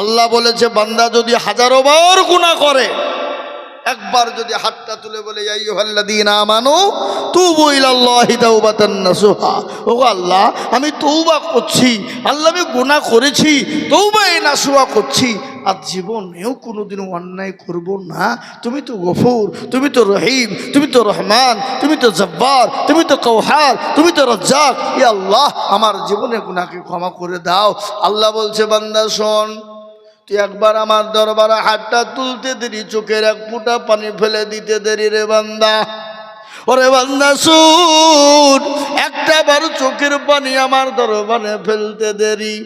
আল্লাহ বলেছে, বান্দা যদি হাজারো বার গুণা করে, একবার যদি হাতটা তুলে বলে ও আল্লাহ, আমি তৌবা করছি, আল্লাহ আমি গুনাহ করেছি তৌবা এই নাসুহা করছি, আর জীবনেও কোনোদিন অন্যায় করব না। তুমি তো গফুর, তুমি তো রহিম, তুমি তো রহমান, তুমি তো জব্বার, তুমি তো কৌহার তুমি তো রজ্জাক। ই আল্লাহ, আমার জীবনে গুনাহকে ক্ষমা করে দাও। আল্লাহ বলছে, বান্দা, শোন একবার আমার দরবারে হাতটা তুলতে দেরি, চোখের এক ফুটা পানি ফেলে দিতে দেরি রে বান্দা। ওরে বান্দা সুর একটা বার চোখের পানি আমার দরবারে ফেলতে দেরি।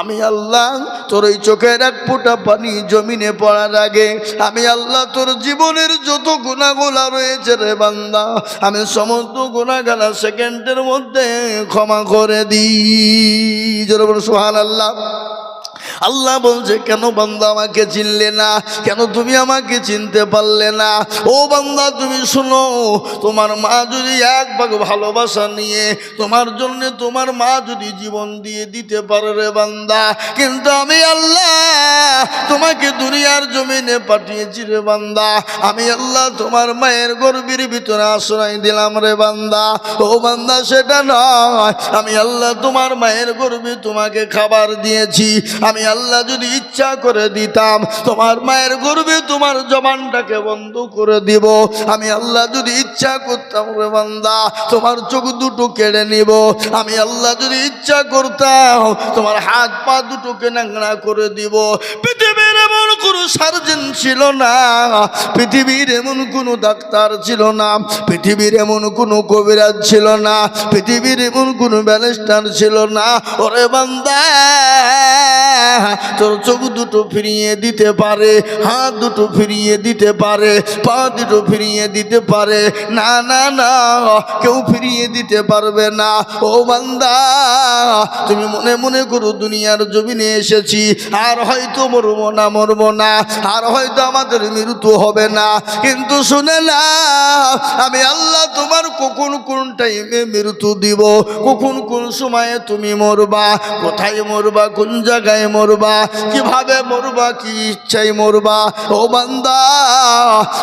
আমি আল্লাহ, তোর ওই চোখের এক ফুটা পানি জমিনে পড়ার আগে, আমি আল্লাহ, তোর জীবনের যত গুণাগুলা রয়েছে রে বান্দা, আমি সমস্ত গুণাগালা সেকেন্ডের মধ্যে ক্ষমা করে দিই। জোরে সোহান আল্লাহ আল্লাহ বলছে, কেন বান্দা আমাকে চিনলে না? কেন তুমি আমাকে চিনতে পারলে না? ও বান্দা, তুমি শোনো, তোমার মা যদি এক ভাগ ভালোবাসা নিয়ে তোমার জন্য তোমার মা যদি জীবন দিয়ে দিতে পারে রে বান্দা, কিন্তু আমি আল্লাহ তোমাকে দুনিয়ার জমিনে পাঠিয়েছি রে বান্দা, আমি আল্লাহ তোমার মায়ের গর্বের ভিতরে আশ্রয় দিলাম রে বান্দা। ও বান্দা, সেটা নয়, আমি আল্লাহ তোমার মায়ের গর্বে তোমাকে খাবার দিয়েছি, আমি আল্লাহ যদি ইচ্ছা করে দিতাম, তোমার মায়ের গর্বে তোমার জবানটাকে বন্ধ করে দিব। আমি আল্লাহ যদি ইচ্ছা করতাম রে বান্দা, তোমার চোখ দুটো কেড়ে নিব। আমি আল্লাহ যদি ইচ্ছা করতাম, তোমার হাত পা দুটোকে নাংড়া করে দিব। পৃথিবীর এমন কোনো সার্জন ছিল না। পৃথিবীর এমন কোনো ডাক্তার ছিল না। পৃথিবীর এমন কোনো কবিরাজ ছিল না। পৃথিবীর এমন কোনো ব্যালেস্টার ছিল না। ওরে বান্দা, তোর চোখ দুটো ফিরিয়ে দিতে পারে, হাত দুটো ফিরিয়ে দিতে পারে, পা দুটো ফিরিয়ে দিতে পারে। না না না, কেউ ফিরিয়ে দিতে পারবে না। ও বান্দা, তুমি মনে মনে করো দুনিয়ার জমিনে এসেছি। আর হয়তো মরবো না মরবো না, আর হয়তো আমাদের মৃত্যু হবে না। কিন্তু শুনে না আমি আল্লাহ তোমার কখন কোন টাইমে মৃত্যু দিব, কখন কোন সময়ে তুমি মরবা, কোথায় মরবা, কোন জায়গায় মরবা, কীভাবে মরবা, কি ইচ্ছায় মরবা? ও বান্দা,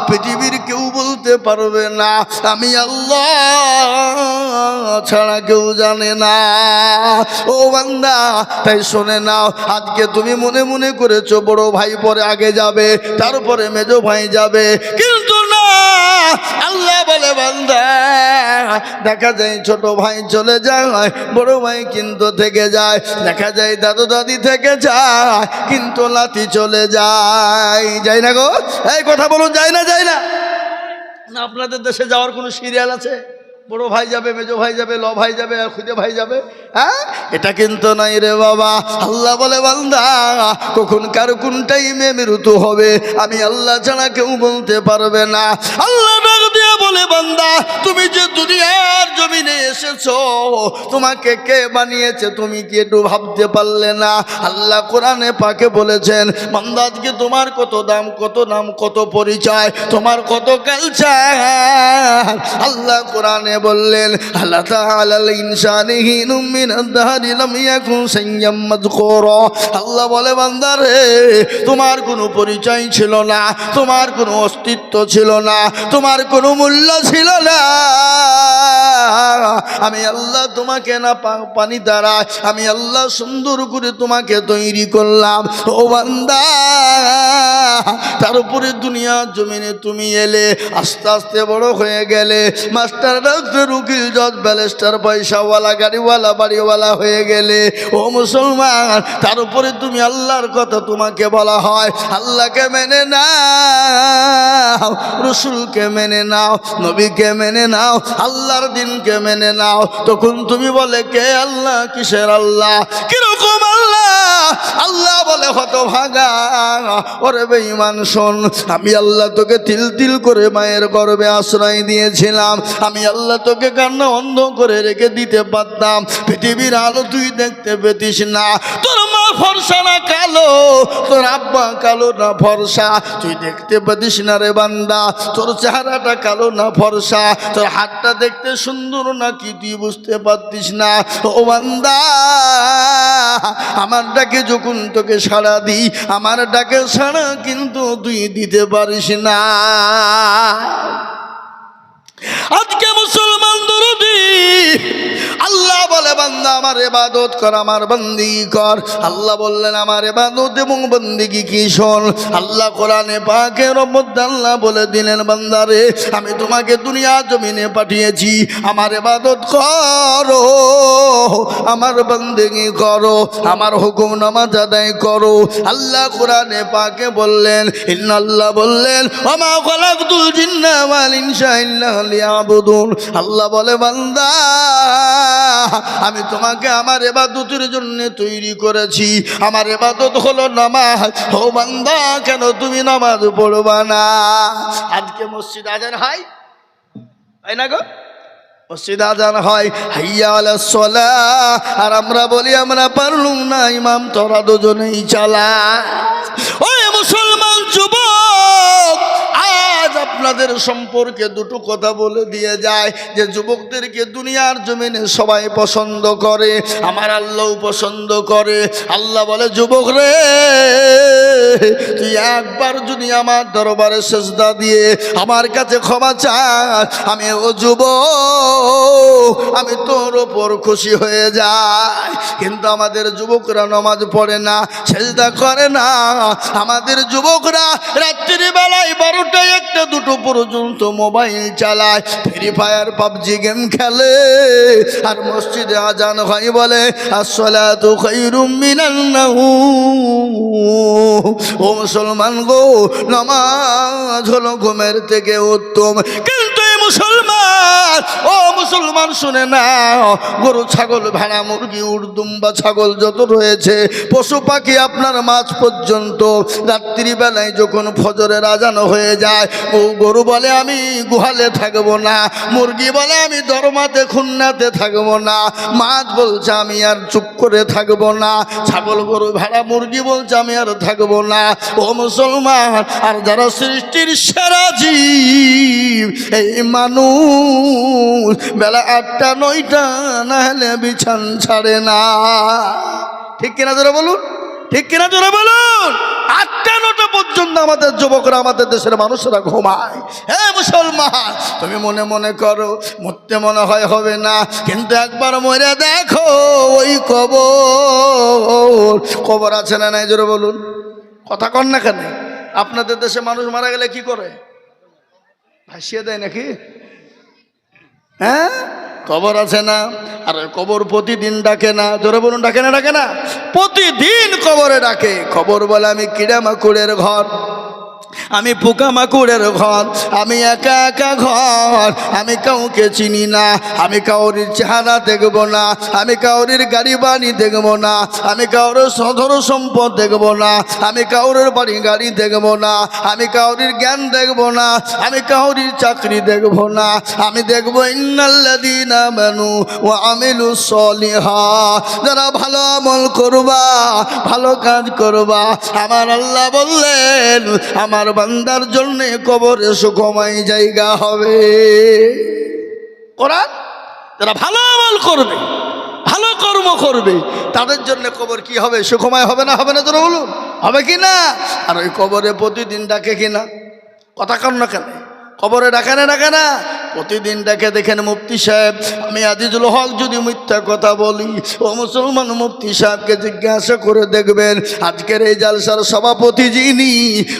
পৃথিবীর কেউ বলতে পারবে না, আমি আল্লাহ ছাড়া কেউ জানে না। ও বান্দা, তাই শোনে নাও, আজকে তুমি মনে মনে করেছ, বড় ভাই পরে আগে যাবে, তারপরে মেজো ভাই যাবে। কিন্তু না, আল্লাহ বলে দেখা যায় ছোট ভাই চলে যায়, বড় ভাই কিন্তু থেকে যায়। দেখা যায় দাদু দাদি থেকে যায়, কিন্তু লাতি চলে যায়। যাই না গো, এই কথা বলুন যায় না না। না, আপনাদের দেশে যাওয়ার কোনো সিরিয়াল আছে? বড় ভাই যাবে, মেজো ভাই যাবে, ল ভাই যাবে, আর খুঁজে ভাই যাবে হ্যাঁ? এটা কিন্তু নাই রে বাবা। আল্লাহ বলে, বান্দা, কখন কার কোন টাইমে মৃত্যু হবে, আমি আল্লাহ ছাড়া কেউ বলতে পারবে না। আল্লাহ ডাক দিয়ে বলে বান্দা, তুমি যে দুনিয়ার জমিনে এসেছ, তোমাকে কে বানিয়েছে তুমি কি একটু ভাবতে পারলে না? আল্লাহ কোরআনে পাকে বলেছেন, বান্দা, আজকে তোমার কত দাম, কত নাম, কত পরিচয়, তোমার কত কালচার আল্লাহ কোরআনে বললেন, আল্লাহ তাআলাল ইনসানি হিনুম মিনাদ লাম ইয়াকুন সাইয়্যাম আল্লাহ বলে, বান্দা রে, তোমার কোনো পরিচয় ছিল না, তোমার কোনো অস্তিত্ব ছিল না, তোমার কোনো মূল্য ছিল না। আমি আল্লাহ তোমাকে না পানি দ্বারা আমি আল্লাহ সুন্দর করে তোমাকে তৈরি করলাম। ও বান্দা, তার উপরে দুনিয়া জমিনে তুমি এলে, আস্তে আস্তে বড় হয়ে গেলে। মাস্টার ডাক্তার, উকিল, জজ ব্যালেস্টার পয়সাওয়ালা, গাড়িওয়ালা, বাড়িওয়ালা হয়ে গেলে। ও মুসলমান, তার উপরে তুমি আল্লাহর কথা তোমাকে বলা হয়। আল্লাহকে মেনে নাও, রসুলকে মেনে নাও, নবীকে মেনে নাও, আল্লাহর দিনকে মেনে নাও। তখন তুমি বলে, কে আল্লাহ? কিসের আল্লাহ? কীরকম আল্লাহ? আল্লাহ বলে হত ভাগা ওরে বেঈমান, শোন, আমি আল্লাহ তোকে তিল তিল করে মায়ের গর্বে আশ্রয় দিয়েছিলাম। আমি আল্লাহ তোকে কান্না অন্ধ করে রেখে দিতে পারতাম। পৃথিবীর আলো তুই দেখতে পেতিস না। তোর ফর্সা না কালো? তোর আব্বা কালো না ফর্সা? তুই দেখতে পারিস না রে বান্দা। তোর চেহারাটা কালো না ফর্সা। তোর হাতটা দেখতে সুন্দর না কি তুই বুঝতে পারতিস না? ও বান্দা, আমার ডাকে যখন তোকে সাড়া দিই, আমার ডাকে সাড়া কিন্তু তুই দিতে পারিস না। বলে, বান্দা, আমার এবাদত কর, আমার বন্দি কর। আল্লাহ বললেন, আমার এবাদত এবং বন্দিগি কি শোন? আল্লাহ কোরআনে পাকে রব্বদ্দে আল্লাহ বলে দিলেন বান্দারে আমি তোমাকে দুনিয়া জমিনে পাঠিয়েছি। আমার এবাদত করো, আমার বন্দিগি করো, আমার হুকুম নামাজ আদায় করো। আল্লাহ কোরআনে পাকে বললেন, ইন্নাল্লাহ বললেন আমা খলাকতুল জিন্না ওয়াল ইনসা ইল্লা আল্লাহ বলে, বান্দা আমি তোমাকে আমার এবাদতের জন্য তৈরি করেছি। আমার এবাদত হলো নামাজ। ও বান্দা, কেন তুমি নামাজ পড়বা না? আজকে মসজিদ আজান হয়? তাই না গো? মসজিদ আজান হয়। হাইয়া আলা সলা আর আমরা বলি, আমরা পারলুম না ইমাম তোরা দুজনেই চালা আপনাদের সম্পর্কে দুটো কথা বলে দিয়ে যায় যে যুবকদেরকে দুনিয়ার জমিনে সবাই পছন্দ করে, আমার আল্লাহও পছন্দ করে। আল্লাহ বলে, যুবক রে, তুই একবার যদি আমার দরবারে সেজদা দিয়ে আমার কাছে ক্ষমা চাস, আমি ও যুব আমি তোর ওপর খুশি হয়ে যাই। কিন্তু আমাদের যুবকরা নমাজ পড়ে না, সেজদা করে না। আমাদের যুবকরা রাত্রি বেলায় বারোটা একটা দুটো পর্যন্ত মোবাইল চালায় ফ্রি ফায়ার পাবজি গেম খেলে। আর মসজিদে আজান হয় বলে, আসসালাতু তো ও মুসলমান গো, নামাজ হলো ঘুমের থেকে উত্তম। কিন্তু মুসলমান, ও মুসলমান শুনে না গরু, ছাগল, ভেড়া, মুরগি, উর্দুম বা ছাগল যত রয়েছে, পশু পাখি আপনার মাছ পর্যন্ত। রাত্রিবেলায় যখন ফজরে রাজানো হয়ে যায়, ও গরু বলে, আমি গুহালে থাকব না। মুরগি বলে, আমি দরমাতে, খুন্নাতে থাকব না। মাছ বলছে, আমি আর চুপ করে থাকব না। ছাগল, গরু, ভেড়া, মুরগি বলছে, আমি আর থাকব না। ও মুসলমান, আর যারা সৃষ্টির সেরা জীব, এই মানুষ, বেলা আটটা, নয়টা, না হলে বিছান ছাড়ে না। ঠিক কিনা যারা বলুন? ঠিক কিনা যারা বলুন? আটটা নটা পর্যন্ত আমাদের যুবকরা আমাদের দেশের মানুষেরা ঘুমায়। হ্যাঁ মুসলমান, তুমি মনে মনে করো, মরতে মনে হয় হবে না। কিন্তু একবার মরে দেখো, ওই কবর। কবর আছে না নাই, জোরে বলুন? কথা কন না কেন? আপনাদের দেশে মানুষ মারা গেলে কি করে? ভাসিয়ে দেয় নাকি? হ্যাঁ? কবর আছে না? আর কবর প্রতিদিন ডাকে না। ধরে বলুন ডাকে না ডাকে না। প্রতিদিন কবরে ডাকে। খবর বলে আমি কিড়া মাকুড়ের ঘর। আমি পোকা মাকুড়ের ঘর, আমি একা একা ঘর, আমি কাউকে চিনি না, আমি কাউরির চেহারা দেখব না, আমি কাউরির গাড়ি বাড়ি দেখব না, আমি কাউরের সধর সম্পদ দেখব না, আমি কাউরের বাড়ি গাড়ি দেখব না, আমি কাউরির জ্ঞান দেখব না, আমি কাউরির চাকরি দেখব না, আমি দেখব ইন্নাল্লাদিনা মানু ও আমিলু সলিহা। যারা ভালো আমল করবা, ভালো কাজ করবা, আমার আল্লাহ বললেন আমার বান্দার জন্যে কবরে সুখময় জায়গা হবে। কোরআন? যারা ভালো আমল করবে, ভালো কর্ম করবে, তাদের জন্য কবর কি হবে? সুখময় হবে না? হবে না তোরা বলুন। হবে কি না? আর ওই কবরে প্রতিদিন ডাকে কি না? কথা কর না কেন? কবরে ডাকে না ডাকে না। প্রতিদিন ডাকে দেখেন মুফতি সাহেব, আমি আজিজুল হক যদি মিথ্যা কথা বলি, ও মুসলমান মুফতি সাহেবকে জিজ্ঞাসা করে দেখবেন, আজকের এই জালসার সভাপতি যিনি,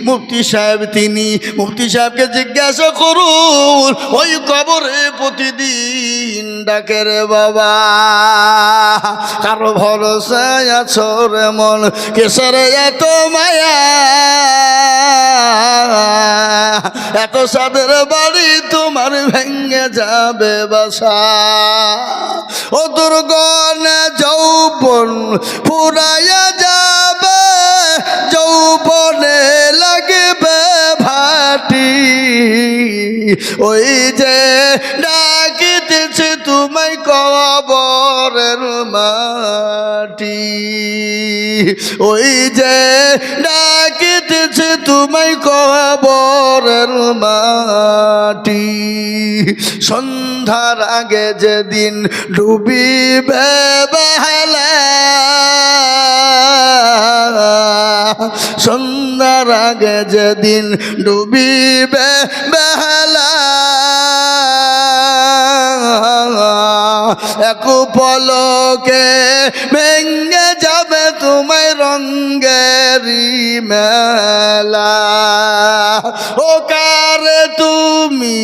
মুফতি সাহেব তিনি, মুফতি সাহেবকে জিজ্ঞাসা করুন, ওই কবরে প্রতিদিন ডাকে রে বাবা, কারও ভরসায় আছো রে মন কেসের এত মায়া, এত সাদের বাড়ি তোমার ভেঙে যাবে বাসা। ও দুর্গনে যৌবন ফুরাইয়া যাবে, যৌবনে লাগবে ভাটি। ওই যে ডাকিতেছে তোমায় কবরের মাটি। ওই যে ডাকিতেছে তোমায় কবরের মাটি। সন্ধ্যার আগে যেদিন ডুবিবে বেলা সন্ধ্যার আগে যেদিন ডুবিবে বেলা এক পলকে ভেঙ্গে যাবে তোমায় রঙ্গেরি মেলা। ও কারে তুমি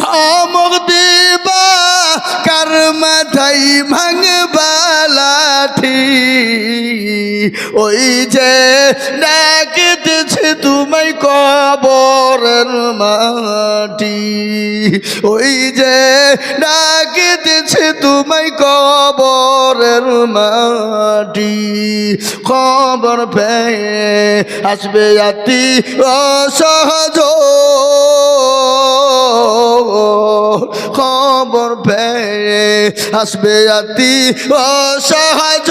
ধমক দিবা, কার মাথাই ভাঙবা লাঠি? ওই যে ডাকিতেছে তোমায় কবরের মাটি, ওই যে ডাকিতেছে তোমায় কবরের মাটি। খবর পেয়ে আসবে আতি অসহজ। খবর পেয়ে আসবে আতি অসহজ।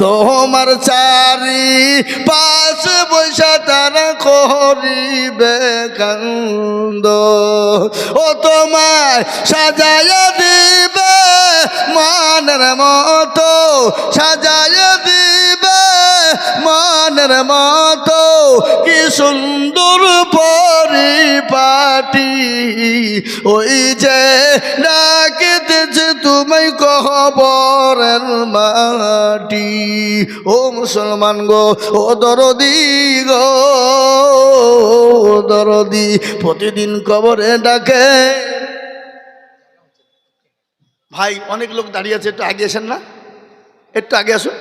তোমার চারি পাশ বৈশা তারা করিবে কান্দ। ও তোমায় সাজায় দিবে, মানের মতো সাজায় দিবে। মানের মতো কি সুন্দর পরিপাটি। ওই যে ডাকিতেছে তুমি কবরের মাটি। ও মুসলমান গো, ও দরদি গো দরদি, প্রতিদিন কবরে ডাকে। ভাই, অনেক লোক দাঁড়িয়ে আছে, একটু আগে আসেন না? একটু আগে আসুন।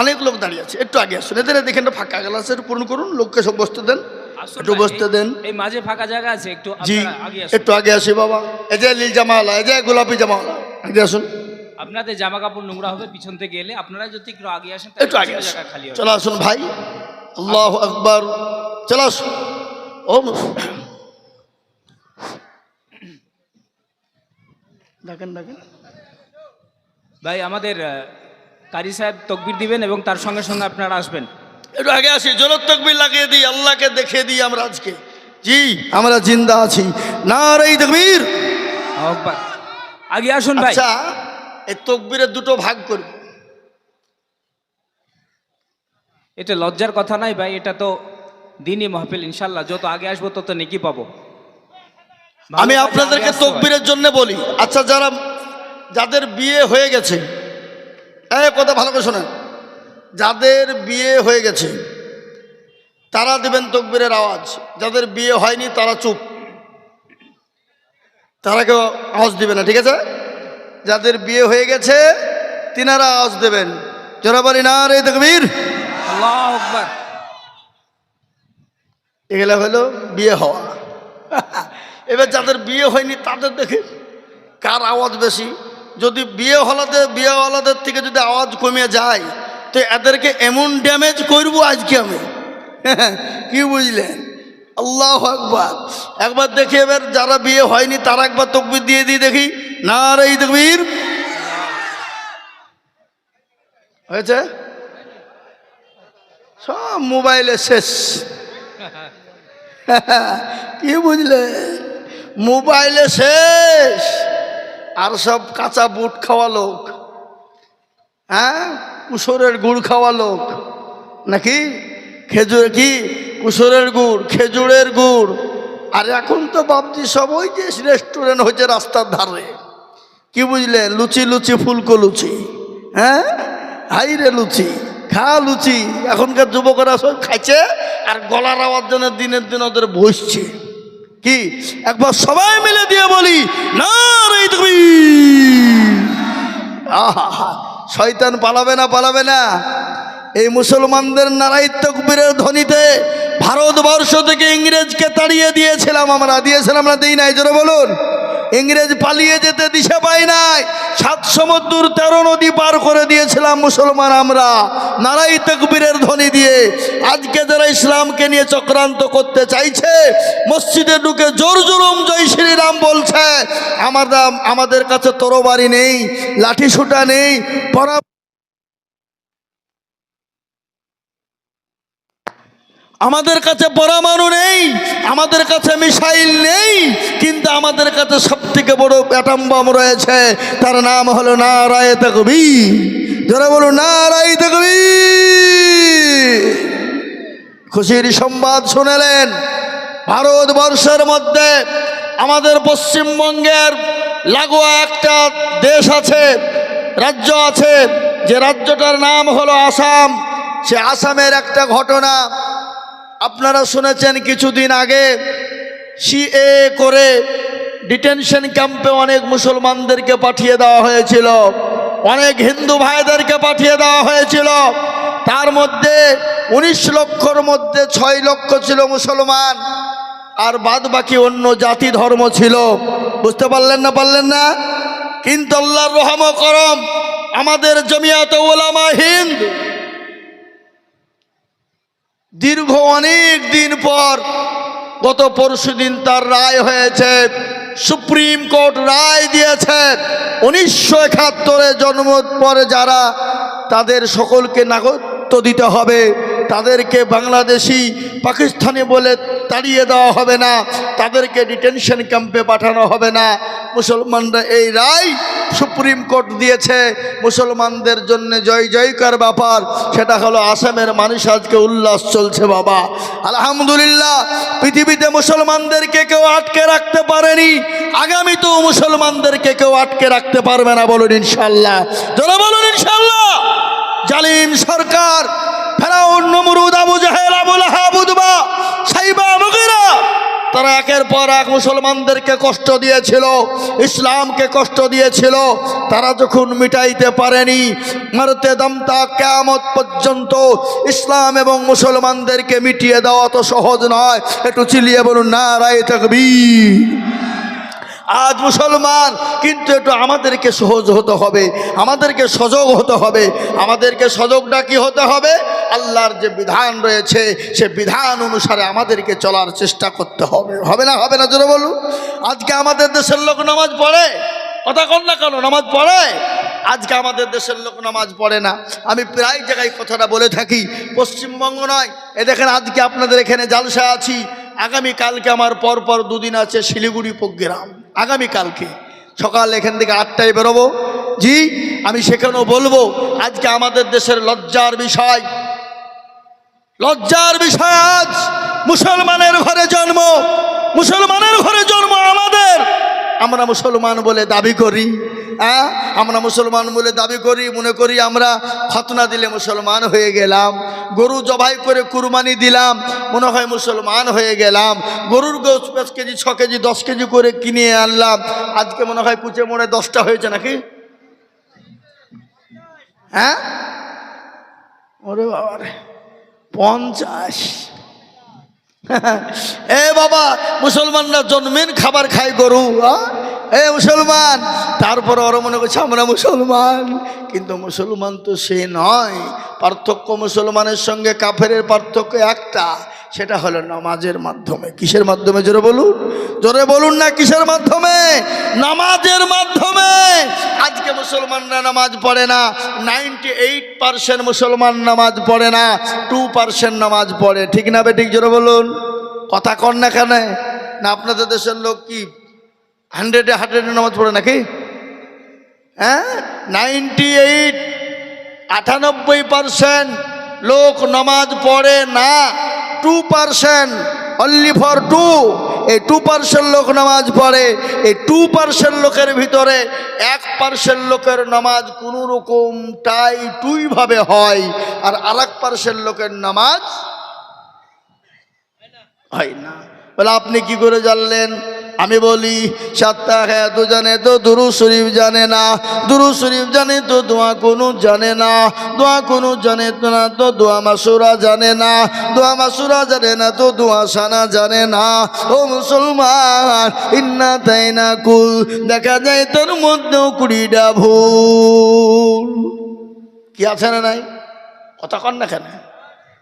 অনেক লোক দাঁড়িয়ে আছে। একটু আগে আসুন। এদের দেখেন ফাঁকা গ্লাস একটু পূরণ করুন লোককে সব বসতে দেন। একটু বসতে দেন। এই মাঝে ফাঁকা জায়গা আছে একটু জি একটু আগে আসি বাবা। এই যে নীল জামাওয়ালা এই যে গোলাপি জামাওয়ালা আগে আসুন। আপনাদের জামা কাপড় নোংরা হবে পিছন থেকে এলে আপনারা যদি একটু আগে আসেন একটু আগে জায়গা খালি হবে। চলো আসুন ভাই। আল্লাহ আকবর। চলো আসুন। ও ডাকেন ডাকেন ভাই আমাদের কারি সাহেব তকবির দিবেন এবং তার সঙ্গে সঙ্গে আপনারা আসবেন। একটু আগে আসি জোরত তকবির লাগিয়ে দিই আল্লাহকে দেখিয়ে দিই আমরা আজকে। জি আমরা জিন্দা আছি। না রে তকবির। আগে আসুন ভাই। আচ্ছা এই তকবিরের দুটো ভাগ করব এটা লজ্জার কথা নাই ভাই এটা তো দিনই মাহফিল ইনশাল্লাহ যত আগে আসব তত নেকি পাবো। আমি আপনাদেরকে তকবিরের জন্য বলি আচ্ছা যারা যাদের বিয়ে হয়ে গেছে এই কথা ভালো করে শোনেন। যাদের বিয়ে হয়ে গেছে তারা দেবেন তকবিরের আওয়াজ। যাদের বিয়ে হয়নি তারা চুপ। তারা কেউ আওয়াজ দিবে না ঠিক আছে? যাদের বিয়ে হয়ে গেছে তিনারা আওয়াজ দেবেন। যারা বলি না রে তকবীর। এগুলো হলো বিয়ে হওয়া। এবার যাদের বিয়ে হয়নি তাদের দেখে কার আওয়াজ বেশি? যদি বিয়ে হলাতে বিয়ে হলাদের থেকে যদি আওয়াজ কমে যায়, তো এদেরকে এমন ড্যামেজ করব আজকে আমি। কি বুঝলেন? আল্লাহ একবার একবার দেখি এবার যারা বিয়ে হয়নি, তারা একবার তকবির দিয়ে দিই দেখি। না রে তকবির। হয়েছে? সব মোবাইলে শেষ। কি বুঝলে মোবাইলে শেষ। আর সব কাঁচা বুট খাওয়া লোক। হ্যাঁ? কুসরের গুড় খাওয়া লোক। নাকি? খেজুর কি? কুসরের গুড়, খেজুরের গুড়। আর এখন তো ভাবছি সব ওই যে রেস্টুরেন্ট হয়েছে রাস্তার ধারে। কি বুঝলে? লুচি লুচি, ফুলকো লুচি। হ্যাঁ? হাই রে লুচি, খা লুচি। এখনকার যুবকরা সব খাইছে আর গলার আওয়াজ জন্য দিনের দিন ওদের বসছে কি? একবার সবাই মিলে দিয়ে বলি না আহা, শয়তান পালাবে না পালাবে না। এই মুসলমানদের নারাই তকবীরের ধ্বনিতে ভারতবর্ষ থেকে ইংরেজকে তাড়িয়ে দিয়েছিলাম আমরা দিয়েছিলাম না দিই নাই, জোরে বলুন। ইংরেজ পালিয়ে যেতে দিশে পাই নাই। সাত সমুদ্র তেরো নদী পার করে দিয়েছিলাম মুসলমান আমরা। নারাই তকবীরের ধ্বনি দিয়ে আজকে যারা ইসলামকে নিয়ে চক্রান্ত করতে চাইছে, মসজিদে ঢুকে জোর জুলুম জয় শ্রীরাম বলছে আমাদের আমাদের কাছে তরবারি নেই লাঠি সুটা নেই পরা আমাদের কাছে পরমাণু নেই, আমাদের কাছে মিসাইল নেই, কিন্তু আমাদের কাছে সব থেকে বড় অ্যাটম বম রয়েছে। তার নাম হলো নারায় তকবি যারা বলো নারায় তকবি খুশির সংবাদ শুনেলেন। ভারতবর্ষের মধ্যে আমাদের পশ্চিমবঙ্গের লাগোয়া একটা দেশ আছে, রাজ্য আছে, যে রাজ্যটার নাম হলো আসাম। সে আসামের একটা ঘটনা আপনারা শুনেছেন কিছুদিন আগে সিএ করে ডিটেনশন ক্যাম্পে অনেক মুসলমানদেরকে পাঠিয়ে দেওয়া হয়েছিল। অনেক হিন্দু ভাইদেরকে পাঠিয়ে দেওয়া হয়েছিল। তার মধ্যে উনিশ লক্ষর মধ্যে ছয় লক্ষ ছিল মুসলমান, আর বাদ বাকি অন্য জাতি ধর্ম ছিল। বুঝতে পারলেন না পারলেন না? কিন্তু আল্লাহর রহম করম, আমাদের জমিয়াত ওলামা হিন্দ দীর্ঘ অনেক দিন পর গত পরশু দিন তার রায় হয়েছে, সুপ্রিম কোর্ট রায় দিয়েছে। উনিশশো একাত্তরে জন্ম পরে যারা তাদের সকলকে নাগরিকত্ব দিতে হবে, তাদেরকে বাংলাদেশি, পাকিস্তানি বলে তাড়িয়ে দেওয়া হবে না, তাদেরকে ডিটেনশন ক্যাম্পে পাঠানো হবে না। মুসলমানরা এই রায় সুপ্রিম কোর্ট দিয়েছে, মুসলমানদের জন্য জয় জয়কার ব্যাপার। সেটা হলো আসামের মানুষ আজকে উল্লাস চলছে বাবা। আলহামদুলিল্লাহ, পৃথিবীতে মুসলমানদেরকে কেউ আটকে রাখতে পারেনি। আগামীতেও মুসলমানদেরকে কেউ আটকে রাখতে পারবে না বলুন ইনশাল্লাহ যারা বলুন ইনশাল্লাহ জালিম সরকার, ফেরাউন, নমরুদ, আবু জাহেল, আবুল মুগিরা তারা একের পর এক মুসলমানদেরকে কষ্ট দিয়েছিল, ইসলামকে কষ্ট দিয়েছিল। তারা যখন মিটাইতে পারেনি, মারতে দমতা কেয়ামত পর্যন্ত ইসলাম এবং মুসলমানদেরকে মিটিয়ে দেওয়া তো সহজ নয়। একটু চিলিয়ে বলুন না রায় তকবীর। আজ মুসলমান, কিন্তু একটু আমাদেরকে সহজ হতে হবে, আমাদেরকে সজগ হতে হবে। আমাদেরকে সজগটা কি হতে হবে? আল্লাহর যে বিধান রয়েছে, সে বিধান অনুসারে আমাদেরকে চলার চেষ্টা করতে হবে। হবে না হবে না, জোরে বলুন। আজকে আমাদের দেশের লোক নামাজ পড়ে? কথা কন না কেন, নামাজ পড়ে? আজকে আমাদের দেশের লোক নামাজ পড়ে না। আমি প্রায় জায়গায় কথাটা বলে থাকি, পশ্চিমবঙ্গ নয়। এ দেখেন, আজকে আপনাদের এখানে জালসা আছি। আগামী কালকে আমার পর পর দুদিন আছে শিলিগুড়ি প্রোগ্রাম। আগামী কালকে সকাল এখান থেকে আটটায় বেরোবো। জি, আমি সেখানেও বলব, আজকে আমাদের দেশের লজ্জার বিষয়। লজ্জার বিষয় আজ মুসলমানের ঘরে জন্ম, মুসলমানের ঘরে জন্ম। আমরা মুসলমান বলে দাবি করি হ্যাঁ? আমরা মুসলমান বলে দাবি করি, মনে করি আমরা খতনা দিলে মুসলমান হয়ে গেলাম। গরু জবাই করে কুরবানি দিলাম, মনে হয় মুসলমান হয়ে গেলাম। গরুর গোস পাঁচ কেজি, ছ কেজি, দশ কেজি করে কিনে আনলাম। আজকে মনে হয় কুচে মোড়ে দশটা হয়েছে নাকি? হ্যাঁ? ওরে বাবা পঞ্চাশ। এ বাবা, মুসলমানরা জন্মেন খাবার খায় গরু? এ মুসলমান। তারপর ওরা মনে করছে, আমরা মুসলমান। কিন্তু মুসলমান তো সে নয়। পার্থক্য মুসলমানের সঙ্গে কাফের পার্থক্য একটা। সেটা হলো নামাজের মাধ্যমে। কিসের মাধ্যমে? জোরে বলুন। জোরে বলুন না, কিসের মাধ্যমে? নামাজের মাধ্যমে। আজকে মুসলমানরা নামাজ পড়ে না। নাইনটি এইট পার্সেন্ট মুসলমান নামাজ পড়ে না। টু পার্সেন্ট নামাজ পড়ে। ঠিক না বে ঠিক জোরে বলুন। কথা কন না কেন? না, আপনাদের দেশের লোক কি হান্ড্রেডে হান্ড্রেডে নামাজ পড়ে নাকি? হ্যাঁ? নাইনটি এইট, আটানব্বই পার্সেন্ট লোক নামাজ পড়ে না। Two percent only for two এই টু পার্সেন্ট লোক নামাজ পড়ে, এই টু পার্সেন্ট লোকের ভিতরে এক পার্সেন্ট লোকের নামাজ কোনো রকম টাই টুইভাবে হয়, আর আর এক পার্সেন্ট লোকের নামাজ হয় না। বলে, আপনি কি করে জানলেন? আমি বলি, সাতটা হ্যাঁ তো জানে তো দুরু শরীফ জানে না, দুরু শরীফ জানে তো দোয়া কোনো জানে না, দোয়া কোনো জানে তো না তো দোয়া মাসুরা জানে না, দোয়া মাসুরা জানে না তো দোয়া সানা জানে না। ও মুসলমান, ইন্না তাই না কুল, দেখা যায় তোর মধ্যেও কুড়িটা ভুল। কি আছে না নাই? কথা কন না কেন?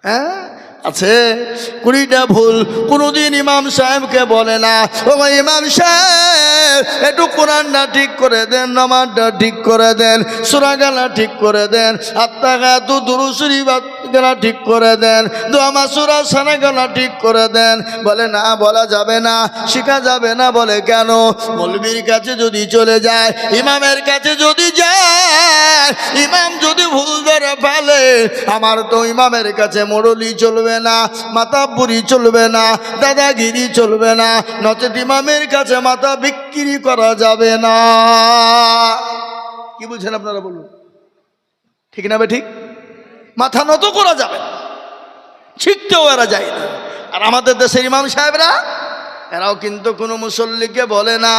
হ্যাঁ? আছে। কুড়িটা ভুল, কোনোদিন ইমাম সাহেবকে বলে না। ও ইমাম সাহেব, একটু কোরআনটা ঠিক করে দেন, নামাজটা ঠিক করে দেন, সুরাগালা ঠিক করে দেন আত্মা তু দুরুসুরি গেলা ঠিক করে দেন দোয়ামা সুরা সানা ঠিক করে দেন। বলে, না, বলা যাবে না, শেখা যাবে না। বলে, কেন? মৌলবীর কাছে যদি চলে যায়, ইমামের কাছে যদি যায়, ইমাম যদি ভুল ধরে ফেলে, আমার তো ইমামের কাছে মোড়লি চলবে না মাতাপুরি চলবে না, দাদাগিরি চলবে না, নচেত ইমামের কাছে মাথা বিক্রি করা যাবে না। কি বলছেন আপনারা বলুন? ঠিক না ঠিক? মাথা নত করা যাবে শিখতেও এরা যায় না। আর আমাদের দেশের ইমাম সাহেবরা, এরাও কিন্তু কোনো মুসল্লিকে বলে না।